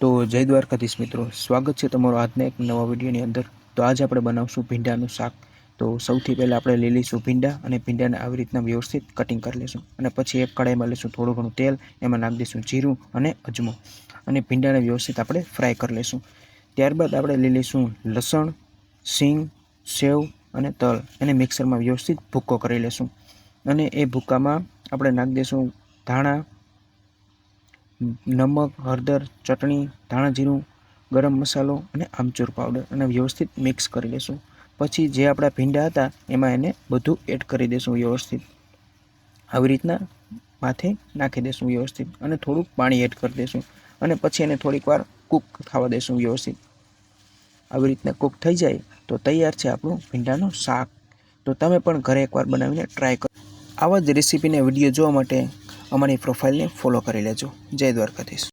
તો જય દ્વારકાધીશ મિત્રો. સ્વાગત છે તમારો આજના એક નવા વિડીયોની અંદર. તો આજે આપણે બનાવશું ભીંડાનું શાક. તો સૌથી પહેલાં આપણે લઈ લઈશું ભીંડા અને ભીંડાને આવી રીતના વ્યવસ્થિત કટિંગ કરી લઈશું. અને પછી એક કડાઈમાં લઈશું થોડું ઘણું તેલ, એમાં નાખી દઈશું જીરું અને અજમો. અને ભીંડાને વ્યવસ્થિત આપણે ફ્રાય કરી લઈશું. ત્યારબાદ આપણે લઈ લઈશું લસણ, સિંગ, સેવ અને તલ. એને મિક્સરમાં વ્યવસ્થિત ભૂક્કો કરી લઈશું. અને એ ભૂક્કામાં આપણે નાખી દઈશું ધાણા નમક, હળદર, ચટણી, ધાણા જીરું, ગરમ મસાલો અને આમચૂર પાવડર અને વ્યવસ્થિત મિક્સ કરી લેશું. પછી જે આપણા ભીંડા હતા, એમાં એને બધું એડ કરી દઈશું વ્યવસ્થિત. આવી રીતના માથે નાખી દઈશું વ્યવસ્થિત અને થોડુંક પાણી એડ કરી દઈશું અને પછી એને થોડીક વાર કૂક થવા દઈશું વ્યવસ્થિત. આવી રીતના કૂક થઈ જાય તો તૈયાર છે આપણું ભીંડાનું શાક. તો તમે પણ ઘરે એકવાર બનાવીને ટ્રાય કરો. આવા જ રેસીપીના વીડિયો જોવા માટે અમારી પ્રોફાઇલને ફોલો કરી લેજો. જય દ્વારકાધીશ.